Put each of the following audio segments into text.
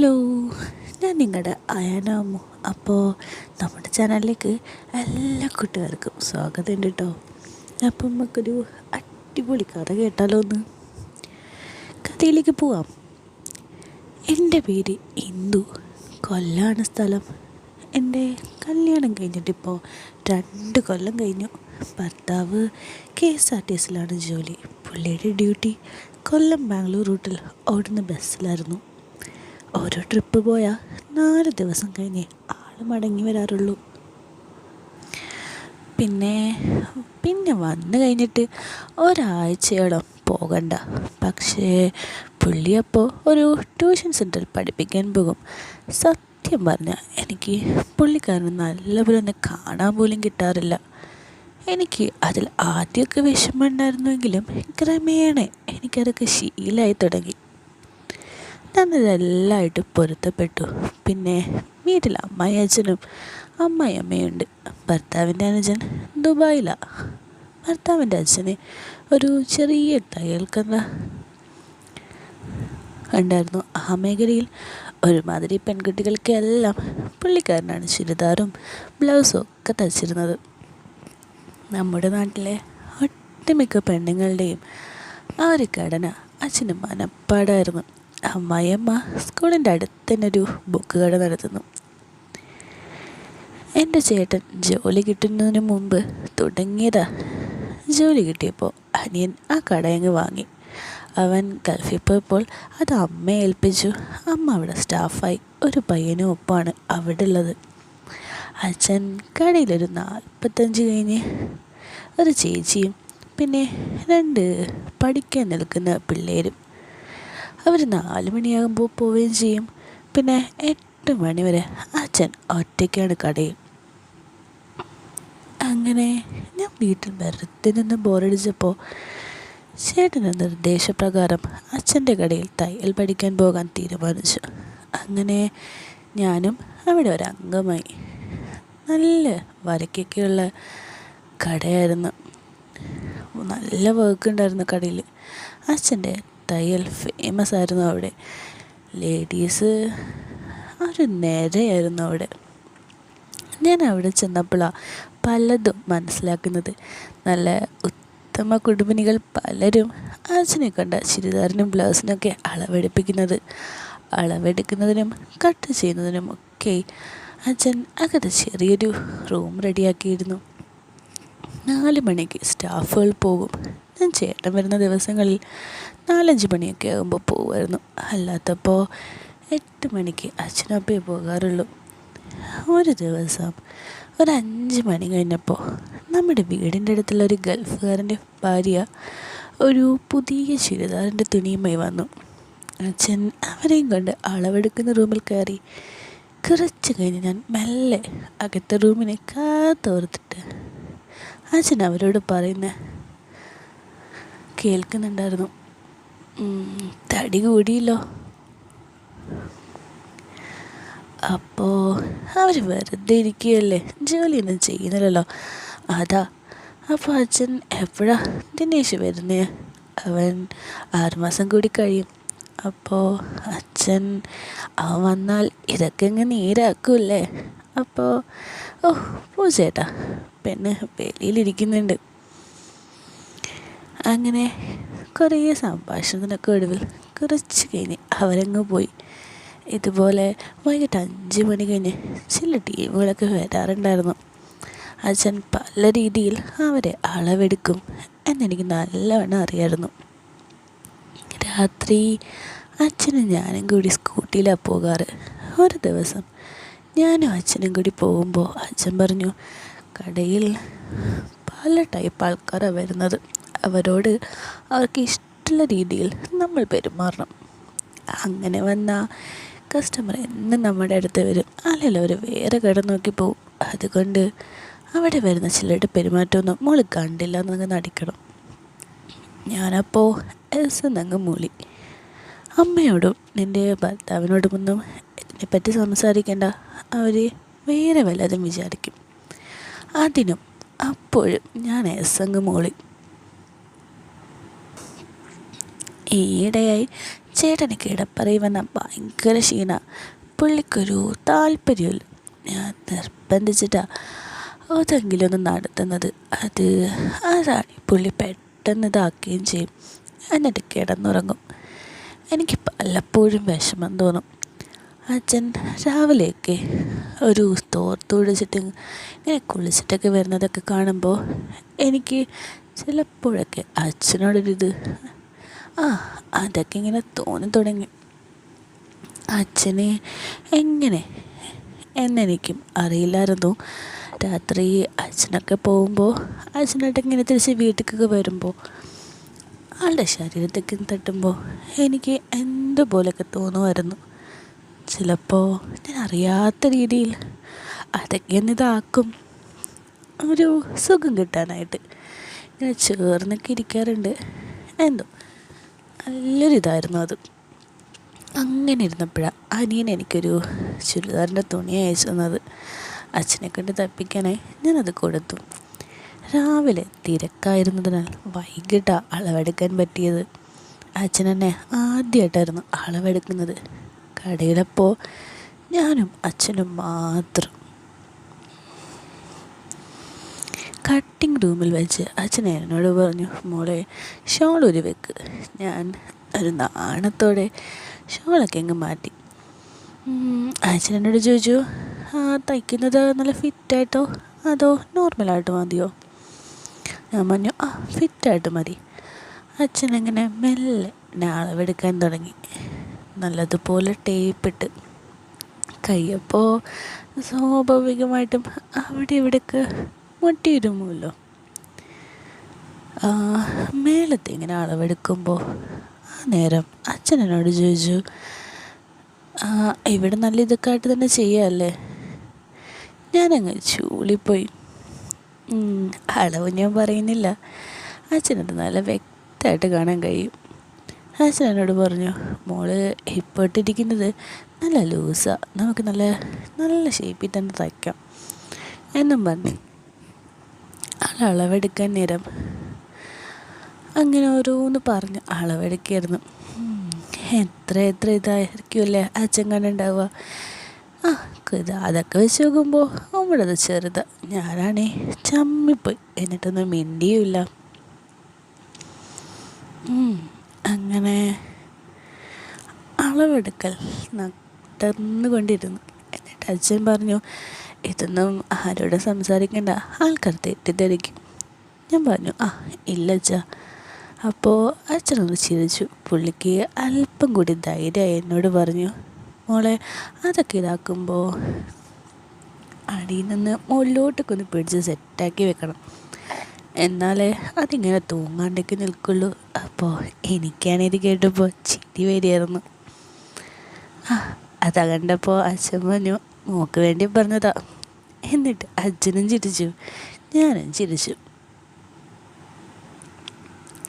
Hello ഞാൻ നിങ്ങളുടെ അയനാമു അപ്പോൾ നമ്മുടെ ചാനലിലേക്ക് എല്ലാ കൂട്ടുകാർക്കും സ്വാഗതം ഉണ്ട് കേട്ടോ അപ്പം നമുക്കൊരു അടിപൊളി കഥ കേട്ടാലോ ഒന്ന് കഥയിലേക്ക് പോവാം. എന്റെ പേര് ഇന്ദു. കൊല്ലാണ് സ്ഥലം. എന്റെ കല്യാണം കഴിഞ്ഞിട്ടിപ്പോൾ രണ്ട് കൊല്ലം കഴിഞ്ഞു. ഭർത്താവ് കെ എസ് ആർ ടി എസിലാണ് ജോലി. പുള്ളിയുടെ ഡ്യൂട്ടി കൊല്ലം ബാംഗ്ലൂർ റൂട്ടിൽ ഓടുന്ന ബസ്സിലായിരുന്നു. ഓരോ ട്രിപ്പ് പോയാൽ നാല് ദിവസം കഴിഞ്ഞേ ആൾ മടങ്ങി വരാറുള്ളൂ. പിന്നെ പിന്നെ വന്നു കഴിഞ്ഞിട്ട് ഒരാഴ്ചയോളം പോകണ്ട. പക്ഷേ പുള്ളിയപ്പോൾ ഒരു ട്യൂഷൻ സെന്ററിൽ പഠിപ്പിക്കാൻ പോകും. സത്യം പറഞ്ഞാൽ എനിക്ക് പുള്ളിക്കാരന് നല്ലപോലെ ഒന്ന് കാണാൻ പോലും കിട്ടാറില്ല. എനിക്ക് അതിൽ ആദ്യമൊക്കെ വിഷമമുണ്ടായിരുന്നുവെങ്കിലും ക്രമേണ എനിക്കതൊക്കെ ശീലമായി തുടങ്ങി. ഞാനതെല്ലാമായിട്ട് പൊരുത്തപ്പെട്ടു. പിന്നെ വീട്ടിൽ അമ്മായി അച്ഛനും അമ്മായി അമ്മയുണ്ട്. ഭർത്താവിന്റെ അനുജൻ ദുബായിലാണ് ഭർത്താവിന്റെ അച്ഛന് ഒരു ചെറിയ തയ്യൽക്കന്ന ഉണ്ടായിരുന്നു. ആ മേഖലയിൽ ഒരുമാതിരി പെൺകുട്ടികൾക്കെല്ലാം പുള്ളിക്കാരനാണ് ചുരിദാറും ബ്ലൗസും ഒക്കെ തയ്ച്ചിരുന്നത്. നമ്മുടെ നാട്ടിലെ ഒട്ടുമിക്ക പെണ്ണുങ്ങളുടെയും ആ ഒരു ഘടന അച്ഛനും മനപ്പാടായിരുന്നു അമ്മായിയമ്മ സ്കൂളിന്റെ അടുത്ത് തന്നെ ഒരു ബുക്ക് കട നടത്തുന്നു. എന്റെ ചേട്ടൻ ജോലി കിട്ടുന്നതിന് മുമ്പ് തുടങ്ങിയതാ. ജോലി കിട്ടിയപ്പോൾ അനിയൻ ആ കടയങ്ങ് വാങ്ങി. അവൻ ഗൾഫിൽ പോയപ്പോൾ അത് അമ്മയെ ഏൽപ്പിച്ചു. അമ്മ അവിടെ സ്റ്റാഫായി. ഒരു പയ്യനും ഒപ്പമാണ് അവിടെ ഉള്ളത്. അച്ഛൻ കടയിലൊരു നാൽപ്പത്തഞ്ച് കഴിഞ്ഞ് ഒരു ചേച്ചിയും പിന്നെ രണ്ട് പഠിക്കാൻ നിൽക്കുന്ന പിള്ളേരും. അവർ നാല് മണിയാകുമ്പോൾ പോവുകയും ചെയ്യും. പിന്നെ എട്ട് മണി വരെ അച്ഛൻ ഒറ്റയ്ക്കാണ് കടയിൽ. അങ്ങനെ ഞാൻ വീട്ടിൽ വെറുതെ നിന്ന് ബോറടിച്ചപ്പോൾ ചേട്ടന്റെ നിർദ്ദേശപ്രകാരം അച്ഛന്റെ കടയിൽ തയ്യൽ പഠിക്കാൻ പോകാൻ തീരുമാനിച്ചു. അങ്ങനെ ഞാനും അവിടെ ഒരു അംഗമായി നല്ല വരയ്ക്കൊക്കെയുള്ള കടയായിരുന്നു. നല്ല വർക്ക് ഉണ്ടായിരുന്നു കടയിൽ അച്ഛന്റെ തയ്യൽ ഫേമസ് ആയിരുന്നു അവിടെ. ലേഡീസ് ഒരു നിരയായിരുന്നു അവിടെ. ഞാൻ അവിടെ ചെന്നപ്പോഴാണ് പലതും മനസ്സിലാക്കുന്നത്. നല്ല ഉത്തമ കുടുംബിനികൾ പലരും അച്ഛനെ കണ്ട ചുരിദാറിനും ബ്ലൗസിനൊക്കെ അളവെടുപ്പിക്കുന്നത്. അളവെടുക്കുന്നതിനും കട്ട് ചെയ്യുന്നതിനും ഒക്കെ അച്ഛൻ അകത്ത് ചെറിയൊരു റൂം റെഡിയാക്കിയിരുന്നു നാല് മണിക്ക് സ്റ്റാഫുകൾ പോകും. ഞാൻ ചേട്ടൻ വരുന്ന ദിവസങ്ങളിൽ നാലഞ്ച് മണിയൊക്കെ ആകുമ്പോൾ പോകുമായിരുന്നു അല്ലാത്തപ്പോൾ എട്ട് മണിക്ക് അച്ഛനപ്പേ പോകാറുള്ളൂ. ഒരു ദിവസം ഒരു അഞ്ച് മണി കഴിഞ്ഞപ്പോൾ നമ്മുടെ വീടിന്റെ അടുത്തുള്ള ഒരു ഗൾഫുകാരന്റെ ഭാര്യ ഒരു പുതിയ ചുരിദാറിന്റെ തുണിയുമായി വന്നു. അച്ഛൻ അവരെയും കണ്ട് അളവെടുക്കുന്ന റൂമിൽ കയറി കുറച്ച് കഴിഞ്ഞ് ഞാൻ മെല്ലെ അകത്തെ റൂമിനെ കാത്തോർത്തിട്ട് അച്ഛൻ അവരോട് പറയുന്ന കേൾക്കുന്നുണ്ടായിരുന്നു. തടി കൂടിയല്ലോ. അപ്പോൾ അവർ വെറുതെ ഇരിക്കുകയല്ലേ? ജോലിയൊന്നും ചെയ്യുന്നില്ലല്ലോ. അതാ അപ്പോൾ അച്ഛൻ എപ്പോഴാ ദിനേശ് വരുന്നേ? അവൻ ആറുമാസം കൂടി കഴിയും. അപ്പോൾ അച്ഛൻ അവൻ വന്നാൽ ഇതൊക്കെ അങ്ങ് നീരാക്കൂല്ലേ? അപ്പോൾ ഓ പോ ചേട്ടാ പെണ്ണ് വെളിയിലിരിക്കുന്നുണ്ട്. അങ്ങനെ കുറേ സംഭാഷണത്തിനൊക്കെ ഒടുവിൽ കുറച്ച് കഴിഞ്ഞ് അവരങ്ങ് പോയി. ഇതുപോലെ വൈകിട്ട് അഞ്ച് മണി കഴിഞ്ഞ് ചില ടീമുകളൊക്കെ വരാറുണ്ടായിരുന്നു. അച്ഛൻ പല രീതിയിൽ അവരെ അളവെടുക്കും എന്നെനിക്ക് നല്ലവണ്ണം അറിയായിരുന്നു. രാത്രി അച്ഛനും ഞാനും കൂടി സ്കൂട്ടിയിലാണ് പോകാറ്. ഒരു ദിവസം ഞാനും അച്ഛനും കൂടി പോകുമ്പോൾ അച്ഛൻ പറഞ്ഞു കടയിൽ പല ടൈപ്പ് ആൾക്കാരാണ് വരുന്നത്. അവരോട് അവർക്ക് ഇഷ്ടമുള്ള രീതിയിൽ നമ്മൾ പെരുമാറണം. അങ്ങനെ വന്ന കസ്റ്റമർ എന്നും നമ്മുടെ അടുത്ത് വരും. അല്ലെങ്കിൽ അവർ വേറെ കട നോക്കി പോവും. അതുകൊണ്ട് അവിടെ വരുന്ന ചിലരുടെ പെരുമാറ്റമൊന്നും മോൾ കണ്ടില്ല എന്നങ്ങ് നടിക്കണം. ഞാനപ്പോൾ എസ് എന്നങ്ങ് മൂളി. അമ്മയോടും നിന്റെ ഭർത്താവിനോടുമൊന്നും ഇതിനെപ്പറ്റി സംസാരിക്കേണ്ട. അവർ വേറെ വല്ലതും വിചാരിക്കും. അതിനും അപ്പോഴും ഞാൻ എസ് അങ്ങ് മൂളി. ഈയിടെയായി ചേട്ടന് കിടപ്പറയുമെന്ന ഭയങ്കര ക്ഷീണ. പുള്ളിക്കൊരു താല്പര്യമില്ല ഞാൻ നിർബന്ധിച്ചിട്ടാ അതെങ്കിലും ഒന്ന് നടത്തുന്നത്. അത് അതാണ്. പുള്ളി പെട്ടെന്ന് ഇതാക്കുകയും ചെയ്യും. എന്നിട്ട് കിടന്നുറങ്ങും. എനിക്ക് പലപ്പോഴും വിഷമം തോന്നും. അച്ഛൻ രാവിലെയൊക്കെ ഒരു തോർത്ത് ഒഴിച്ചിട്ട് ഇങ്ങനെ കുളിച്ചിട്ടൊക്കെ വരുന്നതൊക്കെ കാണുമ്പോൾ എനിക്ക് ചിലപ്പോഴൊക്കെ അച്ഛനോടൊരിത് ആ അതൊക്കെ ഇങ്ങനെ തോന്നി തുടങ്ങി. അച്ഛനെ എങ്ങനെ? എന്നെനിക്കും അറിയില്ലായിരുന്നു. രാത്രി അച്ഛനൊക്കെ പോകുമ്പോൾ അച്ഛനായിട്ട് ഇങ്ങനെ തിരിച്ച് വീട്ടിലേക്കൊക്കെ വരുമ്പോൾ ആളുടെ ശരീരത്തേക്ക് തട്ടുമ്പോൾ എനിക്ക് എന്തുപോലെയൊക്കെ തോന്നുമായിരുന്നു. ചിലപ്പോൾ ഞാൻ അറിയാത്ത രീതിയിൽ അതൊക്കെ ഇതാക്കും. ഒരു സുഖം കിട്ടാനായിട്ട് ഇങ്ങനെ ചേർന്നൊക്കെ ഇരിക്കാറുണ്ട്. എന്തോ നല്ലൊരിതായിരുന്നു അത്. അങ്ങനെ ഇരുന്നപ്പോഴാണ് അനിയൻ എനിക്കൊരു ചുരിദാറിന്റെ തുണി അയച്ചു തന്നത്. അച്ഛനെ കൊണ്ട് തപ്പിക്കാനായി ഞാനത് കൊടുത്തു. രാവിലെ തിരക്കായിരുന്നതിനാൽ വൈകിട്ടാണ് അളവെടുക്കാൻ പറ്റിയത്. അച്ഛൻ എന്നെ ആദ്യമായിട്ടായിരുന്നു അളവെടുക്കുന്നത്. കടയിലപ്പോൾ ഞാനും അച്ഛനും മാത്രം. കട്ടിങ് റൂമിൽ വെച്ച് അച്ഛൻ എന്നോട് പറഞ്ഞു മോളെ ഷോൾ ഒരു വെക്ക്. ഞാൻ ഒരു നാണത്തോടെ ഷോളൊക്കെ അങ്ങ് മാറ്റി. അച്ഛൻ എന്നോട് ചോദിച്ചു ആ തയ്ക്കുന്നത് നല്ല ഫിറ്റായിട്ടോ? അതോ നോർമലായിട്ട് മതിയോ? ഞാൻ പറഞ്ഞു ആ ഫിറ്റായിട്ട് മതി. അച്ഛൻ അങ്ങനെ മെല്ലെ അളവെടുക്കാൻ തുടങ്ങി. നല്ലതുപോലെ ടേപ്പിട്ട് കയ്യപ്പോൾ സ്വാഭാവികമായിട്ടും അവിടെ ഇവിടെയൊക്കെ മുട്ടിയിരുമല്ലോ മേളത്തെ ഇങ്ങനെ അളവെടുക്കുമ്പോൾ ആ നേരം അച്ഛനോട് ചോദിച്ചു ഇവിടെ നല്ല ഇതൊക്കെ ആയിട്ട് തന്നെ ചെയ്യാമല്ലേ ഞാനങ്ങ് ചൂളിപ്പോയി. അളവ് ഞാൻ പറയുന്നില്ല. അച്ഛനത് നല്ല വ്യക്തമായിട്ട് കാണാൻ കഴിയും. അച്ഛൻ എന്നോട് പറഞ്ഞു മോൾ ഇപ്പോൾ ഇട്ടിരിക്കുന്നത് നല്ല ലൂസാണ് നമുക്ക് നല്ല നല്ല ഷേപ്പിൽ തന്നെ തയ്ക്കാം. എന്നും പറഞ്ഞു അളവെടുക്കാൻ നേരം. അങ്ങനെ ഓരോന്ന് പറഞ്ഞ് അളവെടുക്കായിരുന്നു. എത്ര എത്ര ഇതായിരിക്കുമല്ലേ അച്ഛൻ കണ്ടുണ്ടാവുക ആ ഇത് അതൊക്കെ വെച്ച് നോക്കുമ്പോൾ നമ്മളത് ചെറുത്. ഞാനാണേ ചമ്മിപ്പോയി. എന്നിട്ടൊന്നും മിണ്ടിയുമില്ല. അങ്ങനെ അളവെടുക്കൽ നടന്നുകൊണ്ടിരുന്നു. അച്ഛൻ പറഞ്ഞു ഇതൊന്നും ആരോട് സംസാരിക്കണ്ട. ആൾക്കാർ തെറ്റിദ്ധരിക്കും. ഞാൻ പറഞ്ഞു ആ ഇല്ല അച്ഛ. അപ്പോൾ അച്ഛനൊന്ന് ചിരിച്ചു. പുള്ളിക്ക് അല്പം കൂടി ധൈര്യമായി എന്നോട് പറഞ്ഞു മോളെ അതൊക്കെ ഇതാക്കുമ്പോൾ അടിയിൽ നിന്ന് മുകളിലോട്ടൊക്കെ ഒന്ന് പിടിച്ച് സെറ്റാക്കി വെക്കണം. എന്നാലേ അതിങ്ങനെ തൂങ്ങാണ്ടേക്ക് നിൽക്കുള്ളൂ. അപ്പോൾ എനിക്കാണിത് കേട്ടപ്പോൾ ചിരി വരികയായിരുന്നു ആ അതകണ്ടപ്പോൾ അച്ഛൻ പറഞ്ഞു മോക്ക് വേണ്ടി പറഞ്ഞതാ. എന്നിട്ട് അച്ഛനും ചിരിച്ചു. ഞാനും ചിരിച്ചു.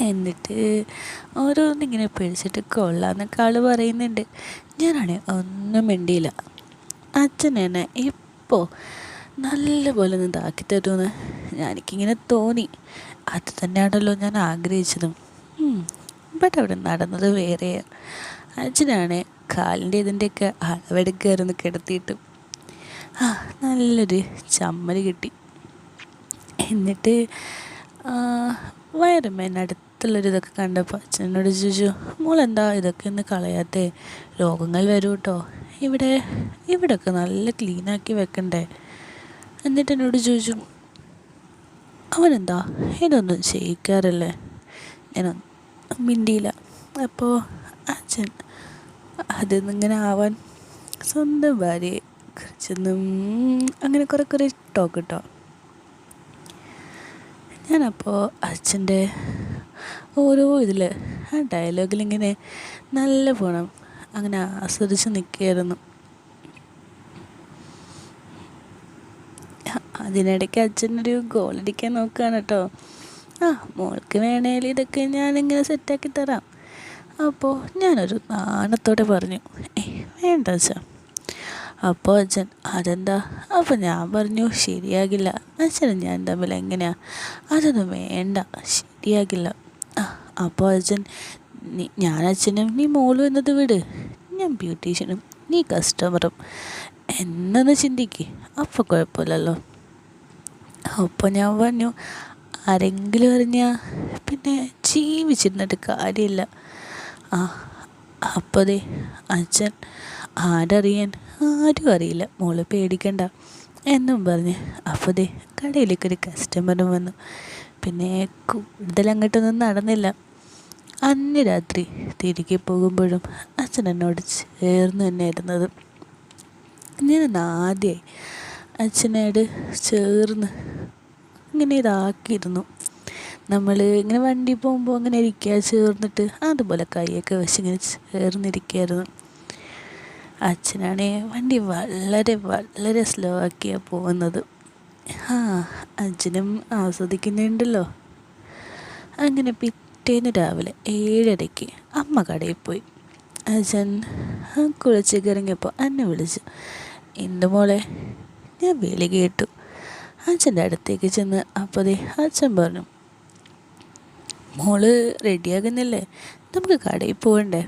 എന്നിട്ട് ഓരോന്നിങ്ങനെ പിടിച്ചിട്ട് കൊള്ളാന്നൊക്കെ ആൾ പറയുന്നുണ്ട്. ഞാനാണെ ഒന്നും മിണ്ടിയില്ല. അച്ഛൻ എന്നെ ഇപ്പോൾ നല്ലപോലെ ഒന്ന് ഇതാക്കി തരുമെന്ന് എനിക്കിങ്ങനെ തോന്നി. അത് തന്നെയാണല്ലോ ഞാൻ ആഗ്രഹിച്ചതും. ബട്ട് അവിടെ നടന്നത് വേറെയാണ് അച്ഛനാണ് കാലിന്റെ ഇതിന്റെയൊക്കെ അളവെടുക്കുകയായിരുന്നു കിടത്തിയിട്ട്. നല്ലൊരു ചമ്മൽ കിട്ടി. എന്നിട്ട് വയറുമേനടുത്തുള്ളൊരു ഇതൊക്കെ കണ്ടപ്പോൾ അച്ഛനോട് ചോദിച്ചു മോളെന്താ ഇതൊക്കെ ഒന്ന് കളയാത്തേ? രോഗങ്ങൾ വരും കേട്ടോ ഇവിടെ ഇവിടെയൊക്കെ നല്ല ക്ലീനാക്കി വെക്കണ്ടേ? എന്നിട്ട് എന്നോട് ചോദിച്ചു അവനെന്താ? ഇതൊന്നും ചെയ്യിക്കാറില്ലേ? ഞാൻ മിണ്ടിയില്ല. അപ്പോൾ അച്ഛൻ അതിന്നിങ്ങനെ ആവാൻ സ്വന്തം ഭാര്യയെ കുറിച്ചൊന്നും അങ്ങനെ കുറേ കുറേ ടോക്ക് കേട്ടോ ഞാനപ്പോൾ അച്ഛന്റെ ഓരോ ഇതിൽ ആ ഡയലോഗിലിങ്ങനെ നല്ല പോണം അങ്ങനെ ആസ്വദിച്ച് നിൽക്കുകയായിരുന്നു അതിനിടയ്ക്ക് അച്ഛനൊരു ഗോളടിക്കാൻ നോക്കുകയാണ് കേട്ടോ ആ മോൾക്ക് വേണേൽ ഇതൊക്കെ ഞാനിങ്ങനെ സെറ്റാക്കി തരാം. അപ്പോൾ ഞാനൊരു നാണത്തോടെ പറഞ്ഞു ഏ വേണ്ട അച്ഛൻ അപ്പോൾ അച്ഛൻ അതെന്താ? അപ്പോൾ ഞാൻ പറഞ്ഞു ശരിയാകില്ല. അച്ഛനും ഞാൻ തമ്മിൽ എങ്ങനെയാ? അതൊന്നും വേണ്ട. ശരിയാകില്ല. അപ്പോൾ അച്ഛൻ നീ ഞാൻ അച്ഛനും നീ മോളും എന്നത് വിട്. ഞാൻ ബ്യൂട്ടീഷ്യനും നീ കസ്റ്റമറും. എന്നൊന്ന് ചിന്തിക്ക്. അപ്പോൾ കുഴപ്പമില്ലല്ലോ. അപ്പോൾ ഞാൻ പറഞ്ഞു ആരെങ്കിലും അറിഞ്ഞാൽ പിന്നെ ജീവിച്ചിരുന്നിട്ട് കാര്യമില്ല. ആ അപ്പോൾ ദേ അച്ഛൻ ആരറിയാൻ ആരും അറിയില്ല. മോൾ പേടിക്കണ്ട എന്നും പറഞ്ഞ്. അപ്പോൾ ദേ കടയിലേക്ക് ഒരു കസ്റ്റമറും വന്നു. പിന്നെ കൂടുതൽ അങ്ങോട്ടൊന്നും നടന്നില്ല. അന്ന് രാത്രി തിരികെ പോകുമ്പോഴും അച്ഛൻ എന്നോട് ചേർന്ന് തന്നെ ഇരുന്നത്. ഞാൻ ആദ്യമായി അച്ഛനോട് ചേർന്ന് ഇങ്ങനെ ഇതാക്കിയിരുന്നു. നമ്മൾ ഇങ്ങനെ വണ്ടി പോകുമ്പോൾ അങ്ങനെ ഇരിക്കുക ചേർന്നിട്ട് അതുപോലെ കൈയൊക്കെ വെച്ച് ഇങ്ങനെ ചേർന്നിരിക്കുകയായിരുന്നു അച്ഛനാണേ വണ്ടി വളരെ വളരെ സ്ലോ ആക്കിയാണ് പോകുന്നത്. ആ അച്ഛനും ആസ്വദിക്കുന്നുണ്ടല്ലോ. അങ്ങനെ പിറ്റേന്ന് രാവിലെ ഏഴരയ്ക്ക് അമ്മ കടയിൽ പോയി. അച്ഛൻ കുളിച്ച് കിറങ്ങിയപ്പോൾ എന്നെ വിളിച്ചു. എന്ത് മോളെ? ഞാൻ വിളി കേട്ടു. അച്ഛന്റെ അടുത്തേക്ക് ചെന്ന് അപ്പതേ അച്ഛൻ പറഞ്ഞു മോൾ റെഡിയാകുന്നില്ലേ നമുക്ക് കടയിൽ പോകണ്ടേ?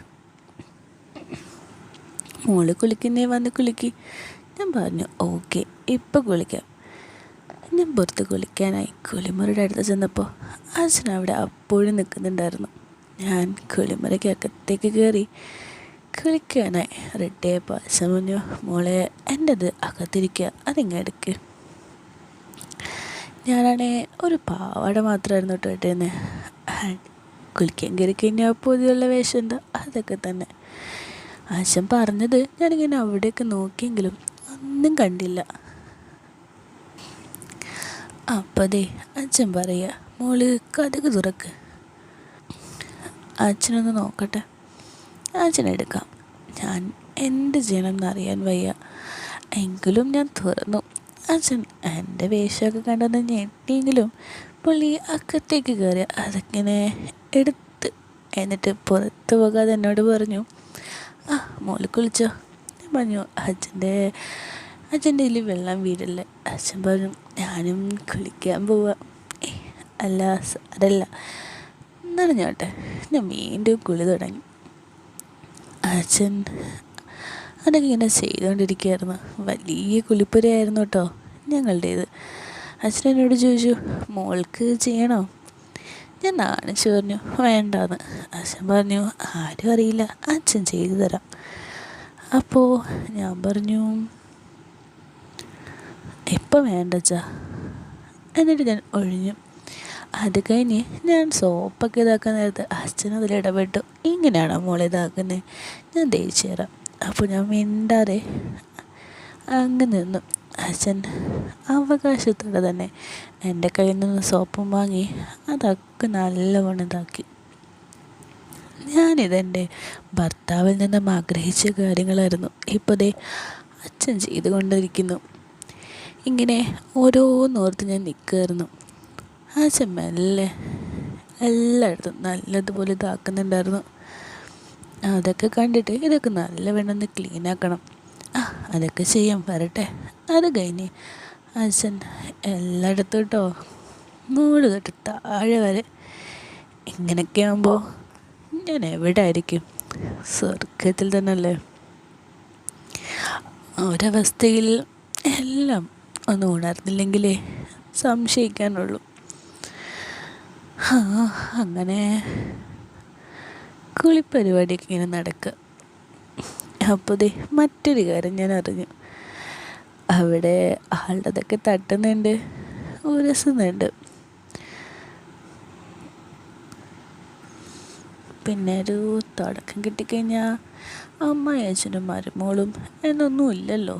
മോൾ കുളിക്കുന്നേ വന്ന് കുളിക്ക്. ഞാൻ പറഞ്ഞു ഓക്കെ ഇപ്പം കുളിക്കാം. ഞാൻ പുറത്ത് കുളിക്കാനായി കുളിമുറിയുടെ അടുത്ത് ചെന്നപ്പോൾ അച്ഛൻ അവിടെ അപ്പോഴും നിൽക്കുന്നുണ്ടായിരുന്നു ഞാൻ കുളിമുറയ്ക്ക് അകത്തേക്ക് കയറി കുളിക്കാനായി റെഡിയായപ്പോൾ അച്ഛൻ പറഞ്ഞു മോളെ എന്റെത് അകത്തിരിക്കുക അതിങ്ങ് എടുക്ക്. ഞാനാണേ ഒരു പാവാട മാത്രമായിരുന്നു കേട്ടോ ഇട്ടേന്ന് കുളിക്കാൻ കയറി കഴിഞ്ഞാൽ പൊതുവുള്ള വേഷം എന്താ? അതൊക്കെ തന്നെ. ആശം പറഞ്ഞത് ഞാനിങ്ങനെ അവിടെയൊക്കെ നോക്കിയെങ്കിലും ഒന്നും കണ്ടില്ല. അപ്പതേ അച്ഛൻ പറയുക മോൾ കഥക് തുറക്ക്. അച്ഛനൊന്ന് നോക്കട്ടെ. അച്ഛനെടുക്കാം ഞാൻ എന്ത് ചെയ്യണം എന്നറിയാൻ വയ്യ. എങ്കിലും ഞാൻ തുറന്നു. അച്ഛൻ എന്റെ വേഷമൊക്കെ കണ്ടൊന്ന് ഞെട്ടിയെങ്കിലും പുള്ളി അക്കത്തേക്ക് കയറി അതങ്ങനെ എടുത്ത് എന്നിട്ട് പുറത്ത് പോകാതെ എന്നോട് പറഞ്ഞു ആ മോൾ കുളിച്ചോ. ഞാൻ പറഞ്ഞു അച്ഛന്റെ അച്ഛന്റെ ഇതിൽ വെള്ളം വീടല്ലേ. അച്ഛൻ പറഞ്ഞു ഞാനും കുളിക്കാൻ പോവാ. അല്ല സാരല്ല നനഞ്ഞോട്ടെ ഞാൻ വീണ്ടും കുളി തുടങ്ങി. അച്ഛൻ അതൊക്കെ ഇങ്ങനെ ചെയ്തുകൊണ്ടിരിക്കുകയായിരുന്നു. വലിയ കുളിപ്പുരയായിരുന്നു കേട്ടോ ഞങ്ങളുടേത്. അച്ഛൻ എന്നോട് ചോദിച്ചു മോൾക്ക് ചെയ്യണോ? ഞാൻ നാണിച്ചു പറഞ്ഞു വേണ്ടാന്ന് അച്ഛൻ പറഞ്ഞു ആരും അറിയില്ല അച്ഛൻ ചെയ്തു തരാം. അപ്പോൾ ഞാൻ പറഞ്ഞു ഇപ്പം വേണ്ട അച്ഛാ എന്നിട്ട് ഞാൻ ഒഴിഞ്ഞു. അത് കഴിഞ്ഞ് ഞാൻ സോപ്പൊക്കെ ഇതാക്കാൻ നേരത്ത് അച്ഛൻ അതിൽ ഇടപെട്ടു. ഇങ്ങനെയാണോ മോളെ ഇതാക്കുന്നത് ഞാൻ ദേഷ്യം അപ്പോൾ ഞാൻ മിണ്ടാതെ അങ്ങ് നിന്നു. അച്ഛൻ അവകാശത്തോടെ തന്നെ എന്റെ കയ്യിൽ നിന്ന് സോപ്പും വാങ്ങി അതൊക്കെ നല്ലവണ്ണം ഇതാക്കി. ഞാനിതെന്റെ ഭർത്താവിൽ നിന്നും ആഗ്രഹിച്ച കാര്യങ്ങളായിരുന്നു. ഇപ്പോൾ ദേ അച്ഛൻ ചെയ്തുകൊണ്ടിരിക്കുന്നു. ഇങ്ങനെ ഓരോന്നോർത്ത് ഞാൻ നിൽക്കുമായിരുന്നു അച്ഛൻ മെല്ലെ എല്ലായിടത്തും നല്ലതുപോലെ ഇതാക്കുന്നുണ്ടായിരുന്നു. അതൊക്കെ കണ്ടിട്ട് ഇതൊക്കെ നല്ലവണ്ണം വേണമെന്ന് ക്ലീൻ ആക്കണം. അതൊക്കെ ചെയ്യാം വരട്ടെ. അത് കഴിഞ്ഞ് അച്ഛൻ എല്ലായിടത്തും കേട്ടോ നൂൽ തൊട്ട് താഴെ വരെ ഇങ്ങനെയൊക്കെ ആകുമ്പോൾ ഞാൻ എവിടെ ആയിരിക്കും സ്വർഗത്തിൽ തന്നെയല്ലേ? ഒരവസ്ഥയിൽ എല്ലാം ഒന്ന് ഉണർന്നില്ലെങ്കിലേ സംശയിക്കാനുള്ളൂ. അങ്ങനെ കുളിപ്പരിപാടിയൊക്കെ ഇങ്ങനെ നടക്കുക അപ്പോൾ ദേ മറ്റൊരു കാര്യം ഞാൻ അറിഞ്ഞു. അവിടെ ആളുടേതൊക്കെ തട്ടുന്നുണ്ട്. ഉരസുന്നുണ്ട് പിന്നെ ഒരു തുടക്കം കിട്ടിക്കഴിഞ്ഞാൽ അമ്മയും അച്ഛനും മരുമോളും എന്നൊന്നും ഇല്ലല്ലോ.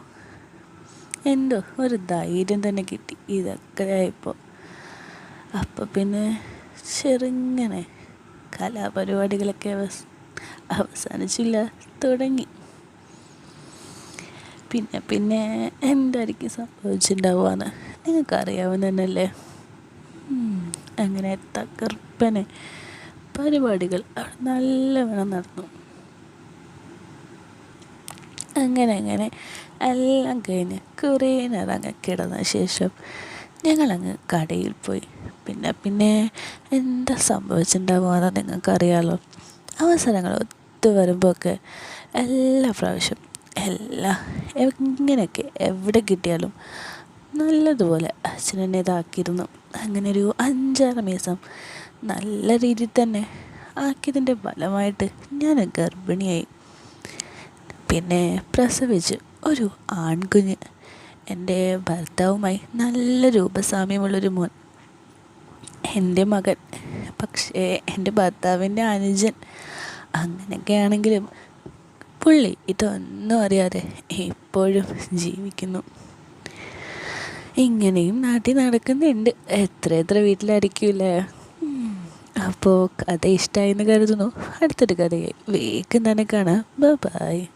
എന്തോ ഒരു ധൈര്യം തന്നെ കിട്ടി ഇതൊക്കെ ആയപ്പോൾ. അപ്പം പിന്നെ ചെറുങ്ങനെ കലാപരിപാടികളൊക്കെ അവസാനിച്ചില്ല തുടങ്ങി. പിന്നെ പിന്നെ എന്തായിരിക്കും സംഭവിച്ചിട്ടുണ്ടാവുകയെന്ന് നിങ്ങൾക്കറിയാവുന്ന തന്നെയല്ലേ അങ്ങനെ തകർപ്പനെ പരിപാടികൾ അവിടെ നല്ലവണ്ണം നടന്നു. അങ്ങനെ അങ്ങനെ എല്ലാം കഴിഞ്ഞ് കുറേ നേരം അങ്ങ് കിടന്ന ശേഷം ഞങ്ങളങ്ങ് കടയിൽ പോയി. പിന്നെ പിന്നെ എന്താ സംഭവിച്ചിട്ടുണ്ടാവുക നിങ്ങൾക്കറിയാമല്ലോ അവസരങ്ങൾ ഒത്തു വരുമ്പോഴൊക്കെ എല്ലാ പ്രാവശ്യം എല്ലാ എങ്ങനെയൊക്കെ എവിടെ കിട്ടിയാലും നല്ലതുപോലെ അച്ഛനെന്നെ ഇതാക്കിയിരുന്നു. അങ്ങനെ ഒരു അഞ്ചാറ് മാസം നല്ല രീതിയിൽ തന്നെ ആക്കിയതിന്റെ ഫലമായിട്ട് ഞാൻ ഗർഭിണിയായി. പിന്നെ പ്രസവിച്ച് ഒരു ആൺകുഞ്ഞ്. എന്റെ ഭർത്താവുമായി നല്ല രൂപസാമ്യമുള്ളൊരു മോൻ. എന്റെ മകൻ പക്ഷേ എന്റെ ഭർത്താവിന്റെ അനുജൻ. അങ്ങനെയൊക്കെ ആണെങ്കിലും പുള്ളി ഇതൊന്നും അറിയാതെ ഇപ്പോഴും ജീവിക്കുന്നു. ഇങ്ങനെയും നാട്ടിൽ നടക്കുന്നുണ്ട്. എത്ര എത്ര വീട്ടിലായിരിക്കില്ലേ? അപ്പോൾ കഥ ഇഷ്ടമായി എന്ന് കരുതുന്നു. അടുത്തൊരു കഥയായി. വേഗം തന്നെ കാണാം. ബൈ